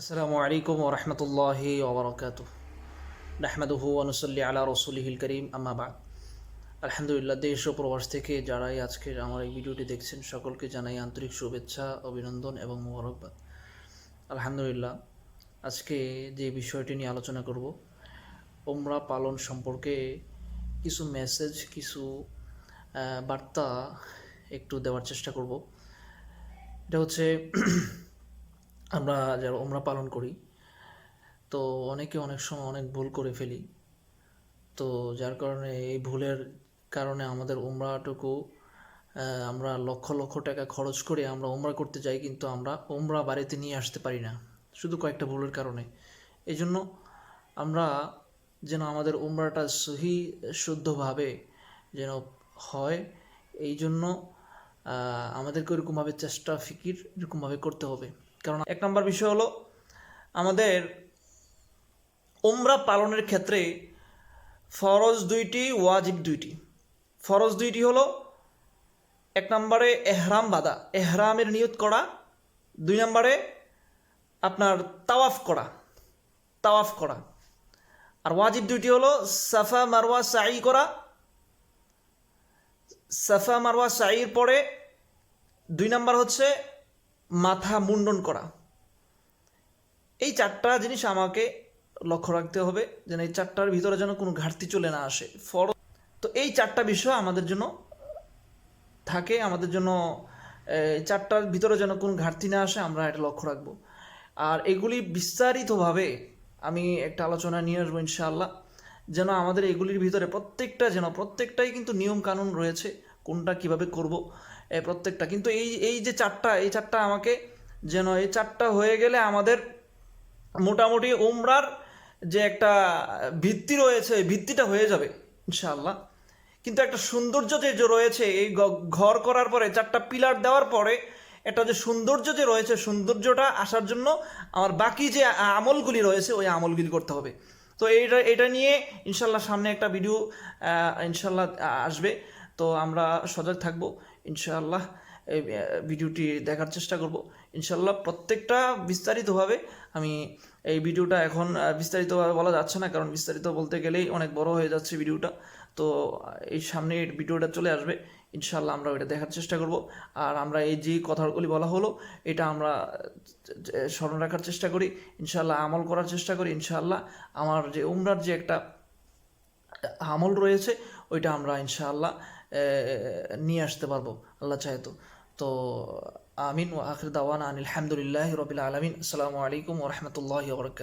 আসসালামু আলাইকুম ওরহমতুল্লাহি ওবরাকাত নাহমাদুহু অনুসল্লি আলা রসুলিহিল করিম আম্মাবাদ আলহামদুলিল্লাহ, দেশ ও প্রবাস থেকে যারাই আজকের আমার এই ভিডিওটি দেখছেন, সকলকে জানাই আন্তরিক শুভেচ্ছা, অভিনন্দন এবং মোবারকবাদ। আলহামদুলিল্লাহ, আজকে যে বিষয়টি নিয়ে আলোচনা করব ওমরা পালন সম্পর্কে কিছু মেসেজ, কিছু বার্তা একটু দেওয়ার চেষ্টা করব। এটা হচ্ছে আমরা যারা ওমরা পালন করি। তো অনেকে অনেক সময় অনেক ভুল করে ফেলি। তো যার কারণে এই ভুলের কারণে আমাদের ওমরাটুকু আমরা লক্ষ লক্ষ টাকা খরচ করে আমরা ওমরা করতে যাই, কিন্তু আমরা ওমরা বাড়িতে নিয়ে আসতে পারি না। শুধু কয়েকটা ভুলের কারণে। এই জন্য আমরা যেন আমাদের উমরাটা সহি, শুদ্ধভাবে যেন হয় এই জন্য আমাদেরকে ওরকমভাবে চেষ্টা, ফিকির এরকমভাবে করতে হবে। কারণ এক নম্বর বিষয় হলো আমাদের উমরা পালনের ক্ষেত্রে ফরজ দুইটি, ওয়াজিব দুইটি। ফরজ দুইটি হলো এক নম্বরে এহরাম বাদা এহরামের নিয়ত করা। দুই নম্বরে আপনার তাওয়াফ করা তাওয়াফ করা। আর ওয়াজিব দুইটি হলো সাফা মারওয়া সাই করা। সাফা মারওয়া সাইর পরে দুই নম্বর হচ্ছে মাথা মুন্ডন করা। এই চারটা জিনিস আমাকে লক্ষ্য রাখতে হবে যেন এই চারটার ভিতরে যেন কোনো ঘাটতি চলে না আসে। ফর তো এই চারটা বিষয় আমাদের জন্য থাকে, আমাদের জন্য চারটার ভিতরে যেন কোনো ঘাটতি না আসে, আমরা এটা লক্ষ্য রাখব। আর এগুলি বিস্তারিতভাবে আমি একটা আলোচনা নিয়ে আসব ইনশাআল্লাহ, যেন আমাদের এগুলির ভিতরে প্রত্যেকটা, যেন প্রত্যেকটাই কিন্তু নিয়ম কানুন রয়েছে, কোনটা কীভাবে করব। প্রত্যেকটা। কিন্তু এই এই যে চারটা, এই চারটা আমাকে যেন, এই চারটা হয়ে গেলে আমাদের মোটামুটি উমরার যে একটা ভিত্তি রয়েছে ভিত্তিটা হয়ে যাবে, ইনশাআল্লাহ। কিন্তু একটা সৌন্দর্য যে রয়েছে, এই ঘর করার পরে, চারটা পিলার দেওয়ার পরে, একটা যে সৌন্দর্য যে রয়েছে, সৌন্দর্যটা আসার জন্য আমার বাকি যে আমলগুলি রয়েছে, ওই আমলগুলি করতে হবে। তো এইটা এটা নিয়ে ইনশাল্লাহ সামনে একটা ভিডিও ইনশাল্লাহ আসবে। তো আমরা সজাগ থাকব, ইনশাআল্লাহ, এই ভিডিওটি দেখার চেষ্টা করব। ইনশাল্লাহ প্রত্যেকটা বিস্তারিতভাবে আমি এই ভিডিওটা এখন বিস্তারিতভাবে বলা যাচ্ছে না, কারণ বিস্তারিত বলতে গেলেই অনেক বড় হয়ে যাচ্ছে ভিডিওটা। তো এই সামনে ভিডিওটা চলে আসবে ইনশাল্লাহ আমরা ওইটা দেখার চেষ্টা করব। আর আমরা এই যে কথাগুলি বলা হলো, এটা আমরা স্মরণ রাখার চেষ্টা করি ইনশাল্লাহ আমল করার চেষ্টা করি ইনশাল্লাহ আমার যে উমরার যে একটা আমল রয়েছে, ওইটা আমরা ইনশাআল্লাহ নিয়ে আসতে পারব আল্লাহ চাহে তো তো আমিন ও আখির দাওয়ানা আনিল হামদুলিল্লাহ রবিল আলমিন আসসালামু আলাইকুম ওরহমতুল্লাহ বরকাত